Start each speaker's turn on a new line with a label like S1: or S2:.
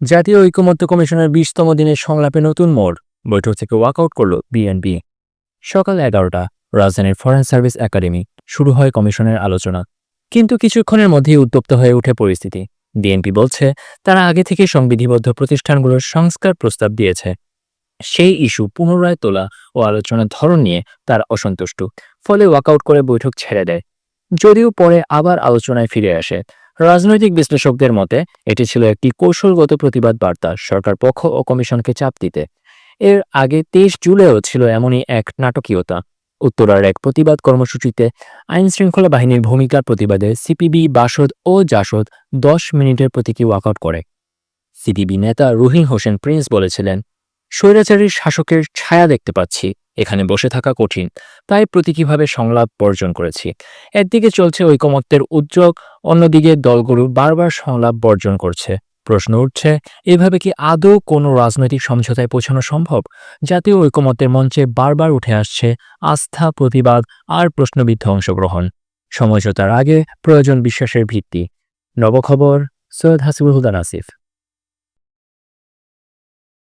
S1: জাতীয় ঐকমত্য কমিশনের বিশতম দিনের সংলাপে নতুন মোড়। বৈঠক থেকে ওয়াকআউট করল বিএনপি। সকাল এগারোটা, রাজধানীর ফরেন সার্ভিস একাডেমি, শুরু হয় কমিশনের আলোচনা। কিন্তু কিছুক্ষণের মধ্যেই উত্তপ্ত হয়ে ওঠে পরিস্থিতি। বিএনপি বলছে, তারা আগে থেকে সংবিধিবদ্ধ প্রতিষ্ঠানগুলোর সংস্কার প্রস্তাব দিয়েছে। সেই ইস্যু পুনরায় তোলা ও আলোচনার ধরন নিয়ে তার অসন্তুষ্ট। ফলে ওয়াকআউট করে বৈঠক ছেড়ে দেয়। যদিও পরে আবার আলোচনায় ফিরে আসে। রাজনৈতিক বিশ্লেষকদের মতে, এটি ছিল একটি কৌশলগত প্রতিবাদ বার্তা সরকার পক্ষ ও কমিশনকে চাপ দিতে। এর আগে তেইশ জুলাইও ছিল এমনই এক নাটকীয়তা। উত্তরার এক প্রতিবাদ কর্মসূচিতে আইন শৃঙ্খলা বাহিনীর ভূমিকার প্রতিবাদে সিপিবি, বাসদ ও জাসদ দশ মিনিটের প্রতীকী ওয়াকআউট করে। সিপিবি নেতা রুহিন হোসেন প্রিন্স বলেছিলেন, স্বৈরাচারী শাসকের ছায়া দেখতে পাচ্ছি। এখানে বসে থাকা কঠিন। তাই প্রতীকীভাবে সংলাপ বর্জন করেছি। একদিকে চলছে ঐকমত্যের উদ্যোগ, অন্যদিকে দলগুলো বারবার সংলাপ বর্জন করছে। প্রশ্ন উঠছে, এভাবে কি আদৌ কোনো রাজনৈতিক সমঝোতায় পৌঁছানো সম্ভব? জাতীয় ঐকমত্যের মঞ্চে বারবার উঠে আসছে আস্থা, প্রতিবাদ আর প্রশ্নবিদ্ধ অংশগ্রহণ। সমঝোতার আগে প্রয়োজন বিশ্বাসের ভিত্তি। নবখবর, সৈয়দ হাসিবুল হুদা নাসিফ।